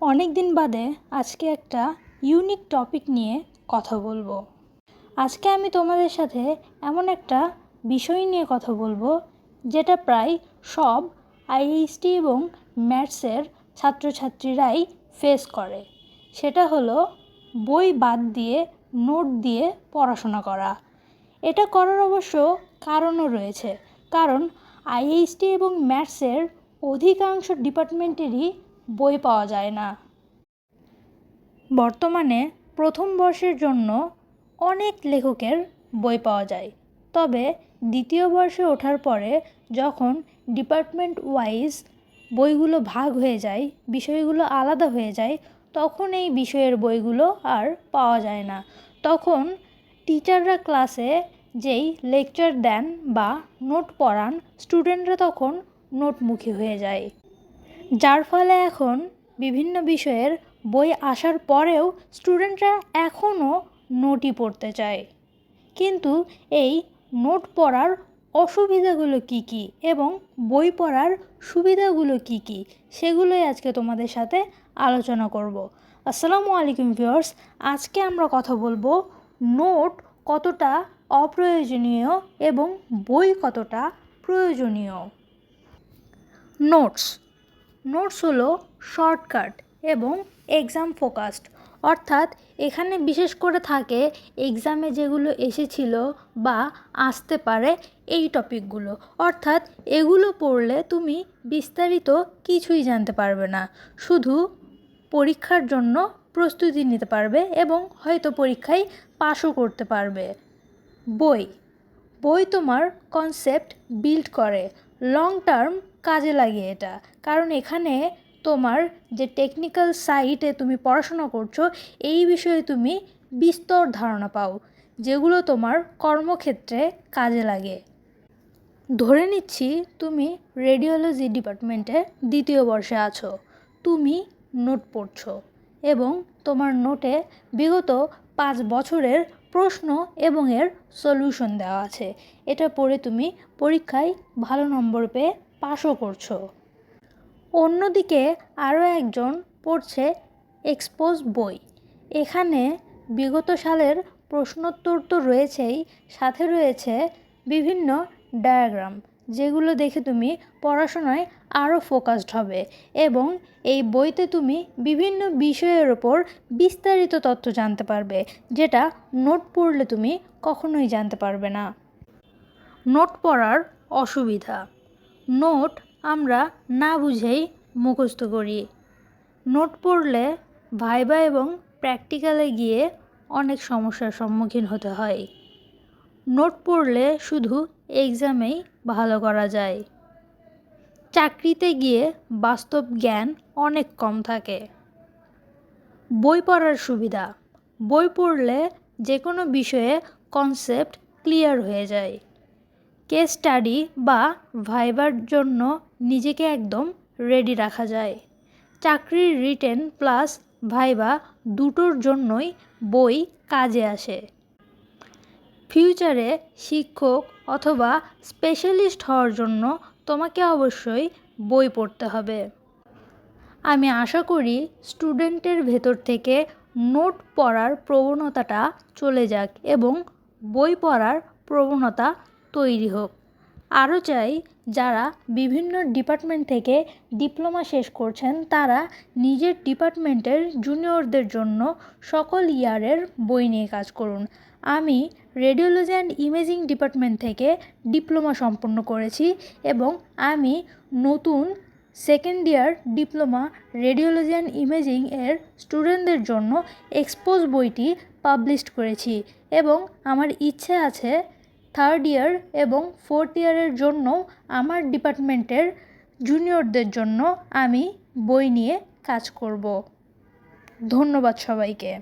অনেক দিন বাদে আজকে একটা ইউনিক টপিক নিয়ে কথা বলব। আজকে আমি তোমাদের সাথে এমন একটা বিষয় নিয়ে কথা বলব, যেটা প্রায় সব আইএসটি এবং ম্যাথসের ছাত্রছাত্রীরাই ফেস করে। সেটা হলো বই বাদ দিয়ে, নোট দিয়ে পড়াশোনা করা। এটা করার অবশ্য কারণও রয়েছে, কারণ আইএসটি এবং ম্যাথসের অধিকাংশ ডিপার্টমেন্টেরই বই পাওয়া যায় না। বর্তমানে প্রথম বর্ষের জন্য অনেক লেখকের বই পাওয়া যায়। তবে দ্বিতীয় বর্ষে ওঠার পরে যখন ডিপার্টমেন্ট ওয়াইজ বইগুলো ভাগ হয়ে যায়, বিষয়গুলো আলাদা হয়ে যায়, তখন এই বিষয়ের বইগুলো আর পাওয়া যায় না। তখন টিচাররা ক্লাসে যেই লেকচার দেন বা নোট পড়ান স্টুডেন্টরা তখন নোটমুখী হয়ে যায়। যার ফলে এখন বিভিন্ন বিষয়ের বই আসার পরেও স্টুডেন্টরা এখনও নোটই পড়তে চায়। কিন্তু এই নোট পড়ার অসুবিধাগুলো কী কী এবং বই পড়ার সুবিধাগুলো কী কী সেগুলোই আজকে তোমাদের সাথে আলোচনা করব। আসসালামু আলাইকুম ভিউয়ার্স, আজকে আমরা কথা বলব নোট কতটা অপ্রয়োজনীয় এবং বই কতটা প্রয়োজনীয়। নোটস নোটস হলো শর্টকাট এবং এক্সাম ফোকাসড। অর্থাৎ এখানে বিশেষ করে থাকে এক্সামে যেগুলো এসেছিল বা আসতে পারে এই টপিকগুলো। অর্থাৎ এগুলো পড়লে তুমি বিস্তারিত কিছুই জানতে পারবে না। শুধু পরীক্ষার জন্য প্রস্তুতি নিতে পারবে এবং হয়তো পরীক্ষায় পাশও করতে পারবে। বই। বই তোমার কনসেপ্ট বিল্ড করে। লং টার্ম কাজে লাগে এটা। কারণ এখানে তোমার যে টেকনিক্যাল সাইটে তুমি পড়াশোনা করছ, এই বিষয়ে তুমি বিস্তর ধারণা পাও, যেগুলো তোমার কর্মক্ষেত্রে কাজে লাগে। ধরে নিচ্ছি তুমি রেডিওলজি ডিপার্টমেন্টে দ্বিতীয় বর্ষে আছো, তুমি নোট পড়ছো এবং তোমার নোটে বিগত পাঁচ বছরের প্রশ্ন এবং এর সলিউশন দেওয়া আছে। এটা পড়ে তুমি পরীক্ষায় ভালো নম্বর পেয়ে পাশও করছ। অন্যদিকে আরও একজন পড়ছে এক্সপোজ বই। এখানে বিগত সালের প্রশ্নোত্তর তো রয়েছেই, সাথে রয়েছে বিভিন্ন ডায়াগ্রাম, যেগুলো দেখে তুমি পড়াশোনায় আরও ফোকাসড হবে এবং এই বইতে তুমি বিভিন্ন বিষয়ের ওপর বিস্তারিত তথ্য জানতে পারবে, যেটা নোট পড়লে তুমি কখনোই জানতে পারবে না। নোট পড়ার অসুবিধা। নোট আমরা না বুঝেই মুখস্থ করি। নোট পড়লে ভাইবা এবং প্র্যাকটিক্যালে গিয়ে অনেক সমস্যার সম্মুখীন হতে হয়। নোট পড়লে শুধু এক্সামেই ভালো করা যায়। চাকরিতে গিয়ে বাস্তব জ্ঞান অনেক কম থাকে। বই পড়ার সুবিধা, বই পড়লে যে কোনো বিষয়ে কনসেপ্ট ক্লিয়ার হয়ে যায়। কেস স্টাডি বা ভাইবার জন্য নিজেকে একদম রেডি রাখা যায়। চাকরির রিটেন প্লাস ভাইবা দুটোর জন্যই বই কাজে আসে। ফিউচারে শিক্ষক অথবা স্পেশালিস্ট হওয়ার জন্য তোমাকে অবশ্যই বই পড়তে হবে। আমি আশা করি স্টুডেন্টের ভেতর থেকে নোট পড়ার প্রবণতাটা চলে যাক এবং বই পড়ার প্রবণতা তৈরি হোক। আরও চাই, যারা বিভিন্ন ডিপার্টমেন্ট থেকে ডিপ্লোমা শেষ করছেন, তারা নিজের ডিপার্টমেন্টের জুনিয়রদের জন্য সকল ইয়ারের বই নিয়ে কাজ করুন। আমি রেডিওলজি অ্যান্ড ইমেজিং ডিপার্টমেন্ট থেকে ডিপ্লোমা সম্পন্ন করেছি এবং আমি নতুন second year diploma radiology and imaging এর স্টুডেন্টদের জন্য এক্সপোজ বইটি পাবলিশ করেছি এবং আমার ইচ্ছে আছে থার্ড ইয়ার এবং ফোর্থ ইয়ারের জন্য আমার ডিপার্টমেন্টের জুনিয়রদের জন্য আমি বই নিয়ে কাজ করব। ধন্যবাদ সবাইকে।